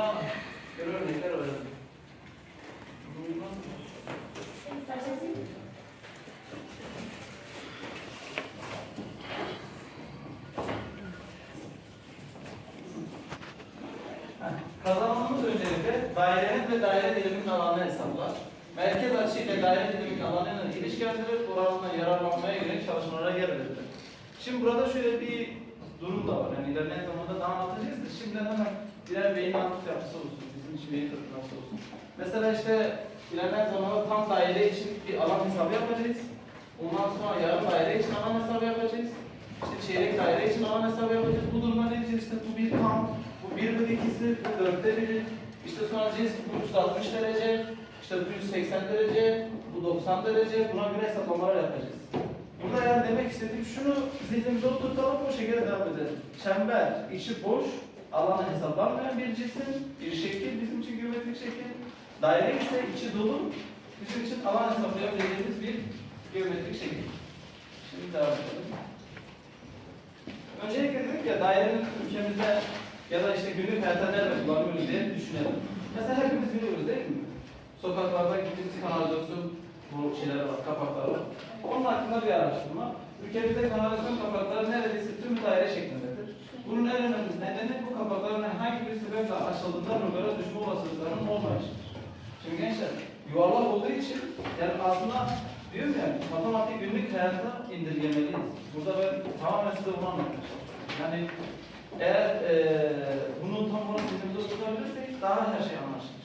buna göre örnekler verelim. Kazanmamız öncelikle dairenin ve daire diliminin alanını hesaplar. Merkez açı ile daire diliminin alanını ilişkilendirir, oranından yararlanmaya yönelik çalışmalara yer verir. Şimdi burada şöyle bir da var. Yani ilerleyen zamanda daha anlatacağız da şimdiden hemen birer beyin mantık yapısı olsun. Bizim için beyin fırtınası olsun. Mesela işte ilerleyen zamanda tam daire için bir alan hesabı yapacağız. Ondan sonra yarım daire için alan hesabı yapacağız. İşte çeyrek daire için alan hesabı yapacağız. Bu durumda ne diyeceğiz? İşte bu bir tam, bu bir bölü ikisi, bu dörtte biri. İşte sonra diyeceğiz ki bu 360 derece, işte bu 180 derece, bu 90 derece. Buna göre hesaplamalar yapacağız. Burada yani demek istediğim şunu zihnimize oturtalım o şekilde devam edelim. Çember, içi boş, alanı hesaplanmayan bir cisim, bir şekil bizim için geometrik şekil. Daire ise içi dolu, bizim için alan hesaplayabileceğimiz bir geometrik şekil. Şimdi devam edelim. Öncelikle dedik ya dairenin ülkemizde ya da işte günlük nerede kullanıyoruz diye düşünelim. Mesela hepimiz biliyoruz değil mi? Sokaklarda gittiğimiz kanalizasyon bu şeyler var, kapaklar var. Onun hakkında bir araştırma. Ülkemizde kanalizasyon kapakları neredeyse tüm daire şeklindedir. Bunun en önemli nedeni bu kapakların herhangi bir sebeple açıldığında rüzgara düşme olasılıklarının olmayışıdır. Şimdi gençler, yuvarlak olduğu için yani aslında diyorum ya, matematik günlük hayata indirgemeliyiz. Burada ben tamamen size bunu çalışıyorum. Yani eğer eee bunu tam olarak zihnimize oturtabilirsek daha her şey anlaşılır.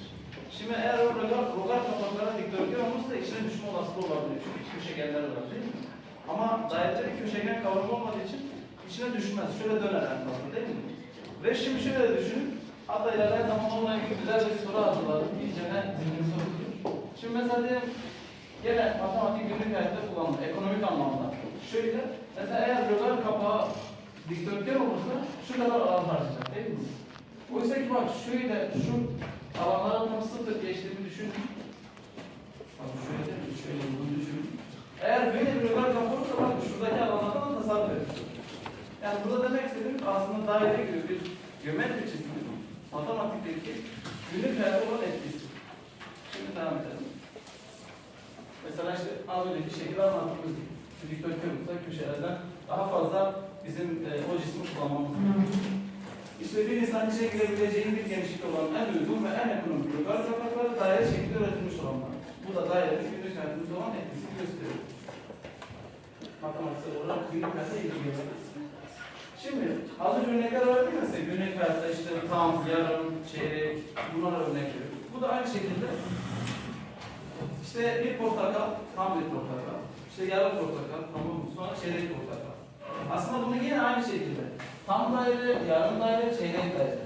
Şimdi eğer o rogar, rogar kapaklara dikdörtgen olursa içine düşme olasılığı olabilir. Çünkü köşegenler var değil mi? Ama bir köşegen kavramı olmadığı için içine düşmez. Şöyle döner en fazla değil mi? Ve şimdi şöyle düşünün. Hatta ilerleyen zaman onunla ilgili güzel bir soru hazırladım. İyice ne zihninize oturuyor. Şimdi mesela diyelim Gene matematik günlük hayatta kullanılır, ekonomik anlamda. Şöyle, mesela eğer rogar kapağı dikdörtgen olursa şu kadar alan harcayacak değil mi? Oysa ki bak şöyle, şu alanlara tam sıfır geçtiğini düşün. Bak şöyle? Şöyle bunu düşün. Eğer böyle bir kapağı olursa bak şuradaki alanlardan da tasarruf ediyor. Yani burada demek istediğim aslında daire gibi bir geometri çizimi, matematikteki günlük hayatta olan etkisi. Şimdi devam edelim. Mesela işte az önceki şekilde anlattığımız gibi. Şu dikdörtgenimizde köşelerden daha fazla bizim e, o cismi kullanmamız gerekiyor. Bir insan içine girebileceği bir genişlikte olan en uygun ve en ekonomik yukarı sokakları daire şeklinde üretilmiş olanlar. Bu da dairenin günlük hayatımızda olan etkisini gösteriyor. Matematiksel olarak günlük hayatta ilgili gösteriyor. Şimdi az önce örnekler verdik ya günlük hayatta işte tam, yarım, çeyrek bunlara örnek veriyoruz. Bu da aynı şekilde işte bir portakal, tam bir portakal. İşte yarım portakal, tamam mı? Sonra çeyrek portakal. Aslında bunu yine aynı şekilde. Tam daire, yarım daire, çeyrek daire.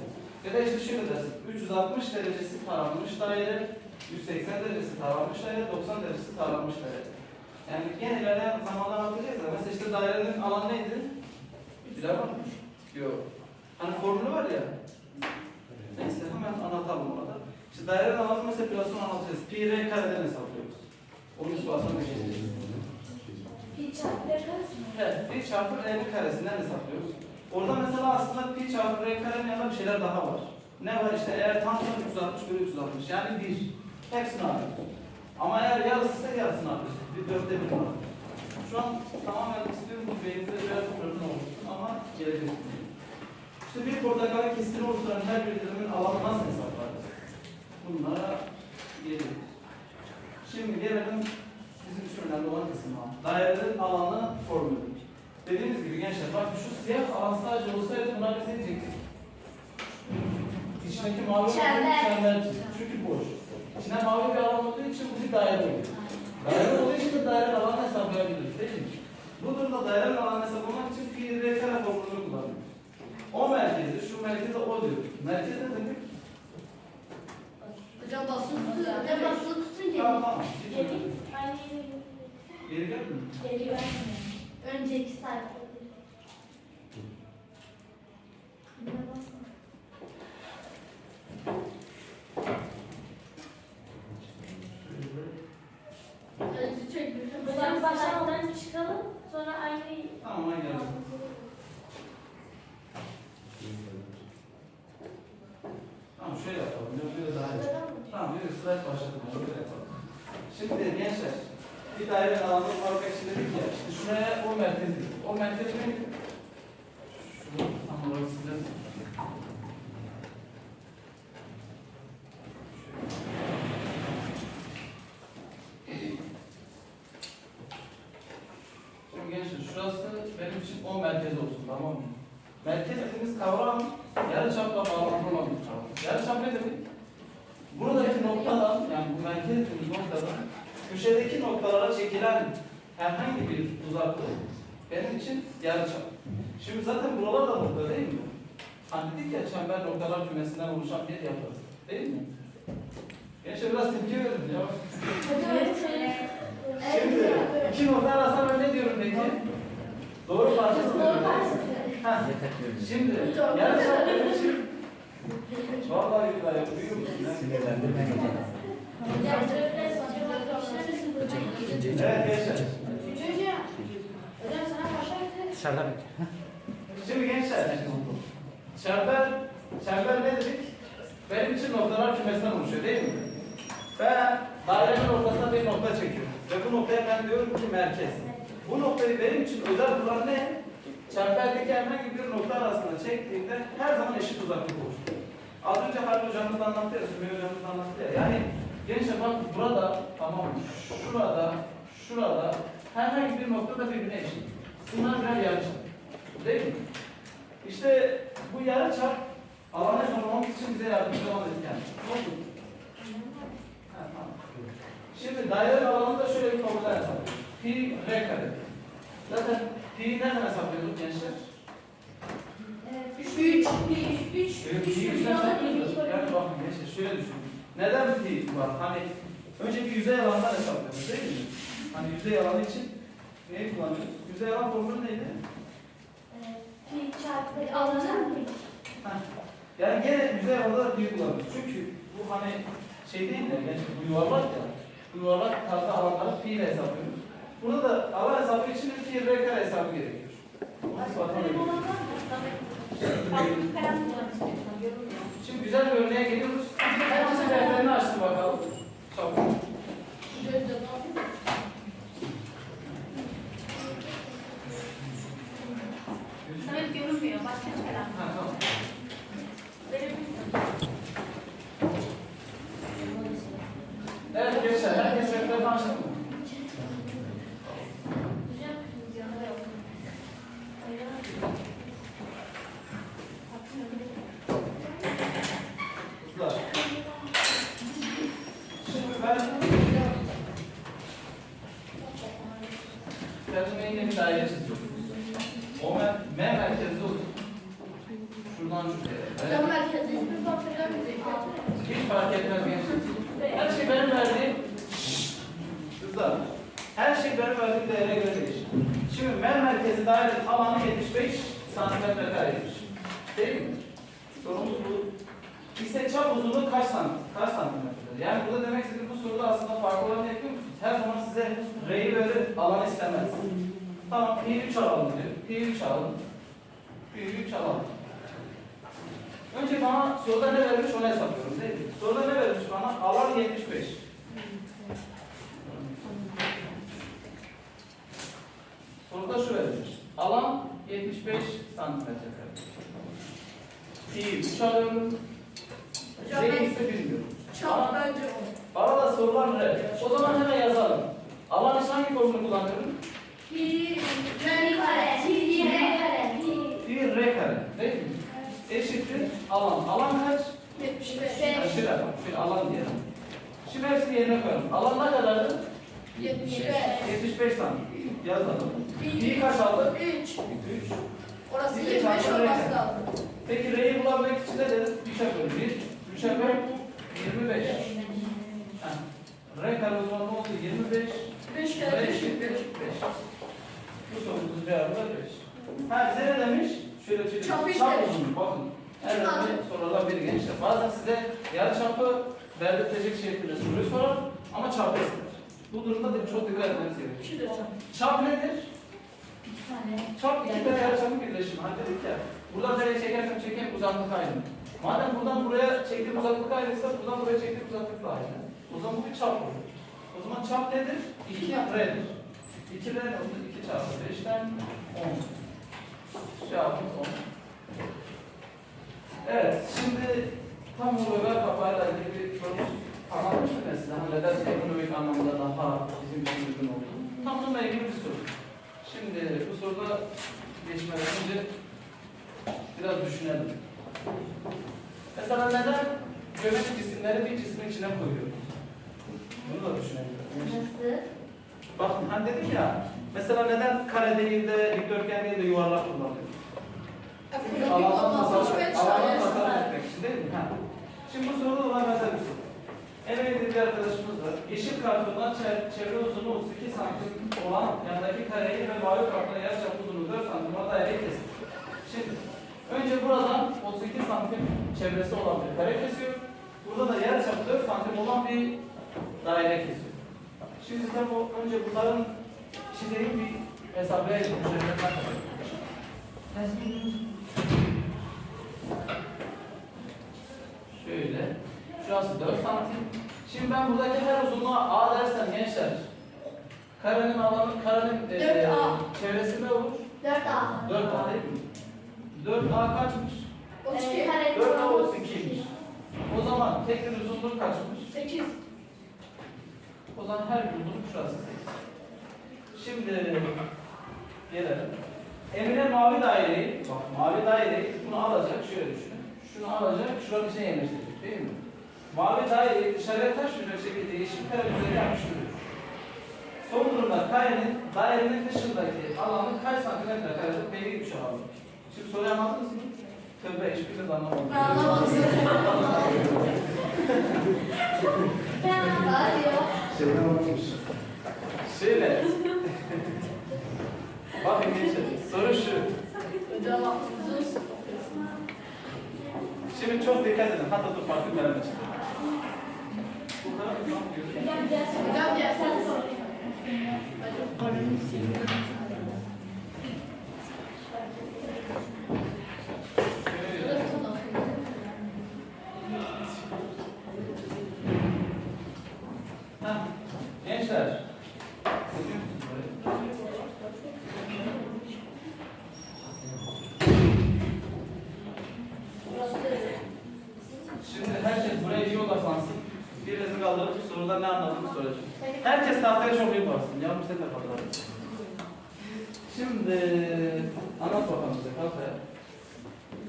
Ya da işte şöyle dersin. 360 derecesi taranmış daire, 180 derecesi taranmış daire, 90 derecesi taranmış daire. Yani gene ilerleyen zamanlar bakacağız ya. Mesela işte dairenin alanı neydi? Bilen var mı? Yok. Hani formülü var ya. Neyse hemen anlatalım orada. İşte dairenin alanı mesela biraz sonra anlatacağız. Pi r kareden hesaplıyoruz. Onun ispatını geçeceğiz. Bir çarpı bir karesi mi? Evet, pi çarpı r'nin karesinden hesaplıyoruz. Orada mesela aslında pi çarpı r karenin yanında bir şeyler daha var. Ne var işte eğer tam 360 bölü 360 yani 1. Hepsini alıyoruz. Ama eğer yarısıysa yarısını alıyoruz. Bir dörtte bir var. Şu an tamamen istiyorum bu beynimde biraz problem olsun ama gelecek. İşte bir portakalın kesitini oluşturan her bir dilimin alanı nasıl hesaplarız? Bunlara geliyoruz. Şimdi gelelim bizim için önemli olan kısma. Dairenin alanı formülü. Dediğimiz gibi gençler bak şu siyah alan sadece olsaydı buna biz ne diyecektik? İçindeki mavi olan Çember. Çünkü boş. İçine mavi bir alan olduğu için bu bir daire oluyor. Daire olduğu için de dairenin alanı hesaplayabiliriz değil mi? Bu durumda dairenin alanı hesaplamak için pi r kare formülünü kullanıyoruz. O merkezi, şu merkeze o diyoruz. Merkez ne demek? Hocam basılı tutuyor. Hocam basılı tutunca Tamam tamam. Hiç geri önemli değil. aynı yere Geri geldi mi? geri vermiyor. Önceki sayfada. Buna basma. Önce çek. Buradan baştan çıkalım. Sonra aynı Tamam geldim. Tamam şöyle yapalım. Böyle, daha iyi. Tamam böyle slide başladım. Böyle yapalım. Şimdi gençler bir daire alanı parmak için dedik ya. İşte şuraya o merkez dedik. O merkez ne? Şunu tam olarak size Şimdi gençler şurası benim için 10 merkez olsun tamam mı? Merkez dediğimiz kavram yarıçapla bağlantılı bir kavram. Yarıçap ne demek? Buradaki noktadan yani bu merkez dediğimiz noktadan köşedeki noktalara çekilen herhangi bir uzaklık benim için yarıçap. Şimdi zaten buralar da nokta değil mi? Hani dedik ya çember noktalar kümesinden oluşan bir yapı. Değil mi? Gençler biraz tepki verin ya. Şimdi iki nokta arasında ben ne diyorum peki? Doğru parçası mı? Doğru parçası. Ha. Şimdi yarı çap benim için Vallahi billahi duyuyor musun? ya? Evet gençler. Bekle. Şimdi gençler. Çember, çember ne dedik? Benim için noktalar kümesinden oluşuyor değil mi? Ben dairenin ortasına bir nokta çekiyorum. Ve bu noktaya ben diyorum ki merkez. Bu noktayı benim için özel kılan ne? Çemberdeki herhangi bir nokta arasında çektiğimde her zaman eşit uzaklık oluşturuyor. Az önce Halil hocamız da anlattı ya, Sümeyye hocamız anlattı ya. Yani gençler bak burada, tamam? Şurada, şurada herhangi bir nokta da birbirine eşit. Bunlar birer yarıçap. Değil mi? İşte bu yarıçap alanı sormamız için bize yardımcı olan etken. Ne oldu? Şimdi daire alanında şöyle bir formüller hesaplıyoruz. Pi r kare. Zaten pi nereden hesaplıyorduk gençler? Şöyle pi yüzden hesaplıyoruz. Yani bakın gençler şöyle düşünün. Neden pi var? Hani önce bir yüzey alandan hesaplıyoruz değil mi? Hani yüzey alanı için neyi kullanıyoruz? Yüzey alan formülü neydi? Heh. Yani gene yüzey alanda da pi kullanıyoruz. Çünkü bu hani şey değil de yani bu yuvarlak ya. Bu yuvarlak tarzda alanları pi ile hesaplıyoruz. Burada da alan hesabı için de pi r kare hesabı gerekiyor. Şimdi güzel bir örneğe geliyoruz. Herkese defterini açsın bakalım. Çabuk. görünmüyor. Başka çıkaran. Ha, tamam. Evet gençler, herkes defterini açtı mı? Kızlar. Şimdi ben kendime yine bir daire çiziyorum. O men merkezli olsun. Şuradan şuraya. Hiç fark etmez gençler. Her şey benim verdiğim Kızlar. Her şey benim verdiğim değere göre değişir. Şimdi men merkezi dairenin alanı 75 santimetre kareymiş. Değil mi? Sorumuz bu. İse çap uzunluğu kaç santim? Kaç santimetredir? Yani burada demek istediğim bu soruda aslında farklı olan ne musunuz? Her zaman size R'yi böyle alan istemez. Tamam, pi 3 alalım diyor. Pi 3 alalım. Pi 3 alalım. Önce bana soruda ne vermiş onu hesaplıyorum değil mi? Soruda ne vermiş bana? Alan 75. Soruda şu verilmiş. Alan 75 santimetre kare. Pi 3 alıyorum. Hocam Z ben- ise bilmiyorum. Çok bence Bana da sorular R. O zaman hemen yazalım. Alan için hangi formülü kullanıyorum? Pi R kare. Değil mi? Eşittir alan. Alan kaç? Yani şöyle yapalım. Şöyle alan diyelim. Şimdi hepsini yerine koyalım. Alan ne kadardı? 75 santim. Yazalım. Pi kaç aldı? 3. Orası Bir de 25 çarpı olması lazım. Peki R'yi bulabilmek için ne deriz? 3'e böl 1. 3'e böl 25. Ha. R kare o ne oldu? 25. 5 R kere 5 eşittir 5. Bu sorumuzun cevabı da 5. Ha bize ne demiş? Şöyle şöyle. Çap istemiş. uzunluğu bakın. En Şunu önemli sorulardan biri gençler. Bazen size yarı çapı verdirtecek şeklinde soruyu sorar ama çapı ister. Bu durumda da çok dikkat etmeniz gerekiyor. 2 de çap. Çap nedir? Çap iki tane yarıçapın birleşimi. Hani dedik ya, buradan nereye çekersem çekeyim uzaklık aynı. Madem buradan buraya çektiğim uzaklık aynıysa buradan buraya çektiğim uzaklık da aynı. O zaman bu bir çap olur. O zaman çap nedir? 2 re'dir. 2 re ne olur? 2 çarpı 5'ten 10. Cevabımız 10. Evet, şimdi tam uygar kafayla ilgili bir soru anlatmıştık ben size. Hani neden ekonomik anlamda daha bizim için uygun olduğunu. Tam bununla ilgili bir soru. Şimdi bu soruda geçmeden önce biraz düşünelim. Mesela neden geometrik cisimleri bir cismin içine koyuyoruz? Bunu da düşünelim. Nasıl? Bakın hani dedik ya, mesela neden kare değil de dikdörtgen değil de yuvarlak kullanıyoruz? Alandan tasarruf, etmek için değil mi? Ha. Şimdi bu soruda olan benzer bir soru. Emeğinde bir arkadaşımız var. Yeşil kartondan çe- çevre uzunluğu 32 santim olan yanındaki kareyi ve mavi kartona yarıçap uzunluğu 4 santim olan daireyi kesin. Şimdi önce buradan 32 santim çevresi olan bir kare kesiyor. Burada da yarıçap 4 santim olan bir daire kesiyor. Şimdi tabii o önce bunların çizeyim bir bir bakalım. Şöyle. Şurası 4 santim. Şimdi ben buradaki her uzunluğa A dersem gençler. Karenin alanı, karenin e, 4A. çevresi ne olur? 4A. 4A değil mi? 4A kaçmış? Ee, 4A 32'ymiş. O zaman tek bir uzunluk kaçmış? 8. O zaman her uzunluk şurası 8. Şimdi gelelim. Emine mavi daireyi, bak mavi daireyi bunu alacak, şöyle düşünün. Şunu alacak, şuranın içine yerleştirecek değil mi? Mavi daireyi dışarıya taşmayacak şekilde yeşil kare üzerine yapıştırıyor. Son durumda karenin, dairenin dışındaki alanın kaç santimetre karedir belli bir şey alalım. Şimdi soruyu anladınız mı? Tövbe hiçbiriniz anlamadım. Ben anlamadım. Ben anlamadım. Şeyden. Şöyle. Bakın gençler, soru şu. Şimdi çok dikkat edin. Hatta dur farklı kaleme çıkıyor. Bu kadar ne yapıyorsun? Hocam gel sen sor. Şöyle. Heh, Gençler. Kaldırıp soruda ne anladığını soracağım. Herkes tahtaya çok iyi baksın. Yavrum sen de kaldır. Şimdi anlat bakalım bize ayağa.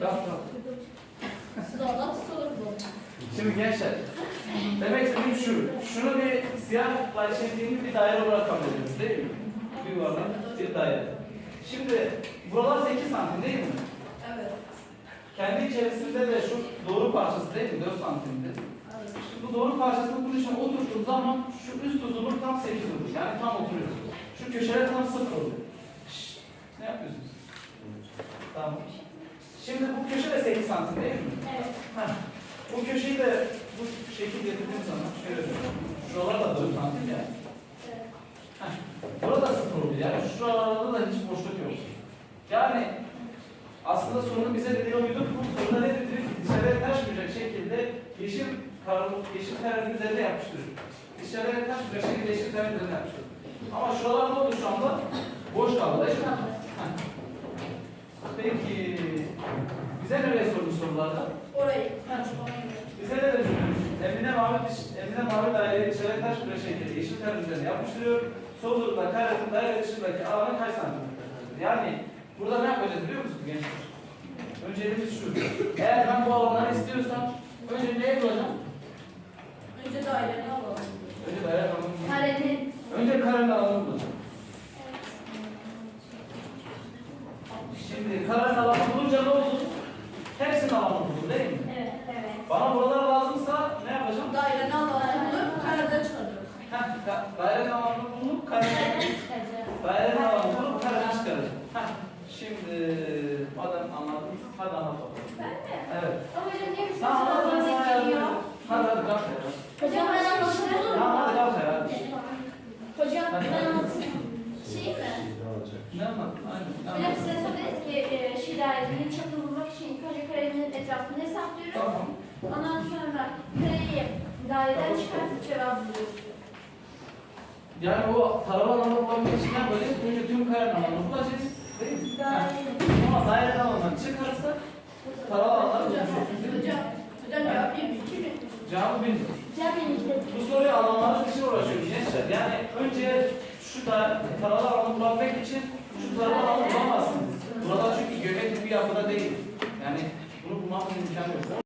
Kalk kalk. Siz oradan sorun bu. Şimdi gençler, demek istediğim şu, şunu bir siyahla çektiğimiz bir daire olarak kabul ediyoruz değil mi? Bir yuvarlak, bir daire. Şimdi buralar 8 santim değil mi? Evet. Kendi içerisinde de şu doğru parçası değil mi? 4 santimdir. Bu doğru parçasını bunun içine oturttuğum zaman şu üst uzunluk tam 8 olur. Yani tam oturuyor. Şu köşeler tam 0 oluyor. Şşş, ne yapıyorsunuz? Tamam. Şimdi bu köşe de 8 santim değil mi? Evet. Heh. Bu köşeyi de bu şekil getirdiğim zaman şöyle söyleyeyim. Şuralar da 4 santim yani. Evet. Heh. Burada sıfır oluyor yani. Şuralarda da hiç boşluk yok. Yani aslında sorunun bize dediği oydu. Bu soruda ne dedi? Dışarıya taşmayacak şekilde yeşil karın, yeşil karenin üzerine yapıştırır. Dışarıya taşmayacak şekilde yeşil karenin üzerine yapıştırır. Ama şuralar ne oldu şu anda? Boş kaldı değil mi? Peki bize nereye sormuş sorularda? Orayı. Bize ne diyorsunuz? Emine dış- Emine mavi daireyi dışarıya taş şekilde yeşil kare üzerine yapıştırıyor. Sol durumda karenin daire dışındaki alanı kaç santimetredir? Yani burada ne yapacağız biliyor musunuz gençler? Önceliğimiz şu. Eğer ben bu alanları istiyorsam önce neye bulacağım? Önce daireni alalım. Önce daire alanını bulacağım. Karenin. Önce karenin alanını bulacağım. Şimdi karenin alanını bulunca ne olur? Hepsinin alanını buldum değil mi? Evet. Evet. Bana buralar lazımsa ne yapacağım? Daireni alalım. Karede çıkarıyoruz. Heh, dairenin alanını bulup karenin Dairenin alanı bulup kararını çıkaracağım. Heh, Şimdi madem anladınız, hadi anlat bakalım. Ben mi? Evet. Ama hocam niye bir Tamam, hadi ben sana yardım edeyim. Hadi hadi kalk ya. Hocam ben anlatayım olur mu? Tamam hadi kalk ya. Hocam Hadi. ben anlatayım. Şey mi? Ne anlattın? Aynen. ne Hocam anlattın? size söylediniz ki e, şu dairenin çapını bulmak için önce karenin etrafını Tamam. Ondan sonra K'yi daireden çıkartıp cevap. Yani o taralı alanı bulabilmek için ne yapacağız? Önce tüm karenin alanını bulacağız. Değil mi? Daire. Ama daire alanından çıkarırsak oluruz değil mi? Hocam, hocam cevap bir mi, iki mi? Cevabı bilmiyorum. Cebini Bu soruyu alanların için uğraşıyoruz gençler. Yani önce şu da taralı alanı bulabilmek için şu taralı alanı bulamazsınız. Burada çünkü göbek bir yapıda değil. Yani bunu bulmamız imkanı yok.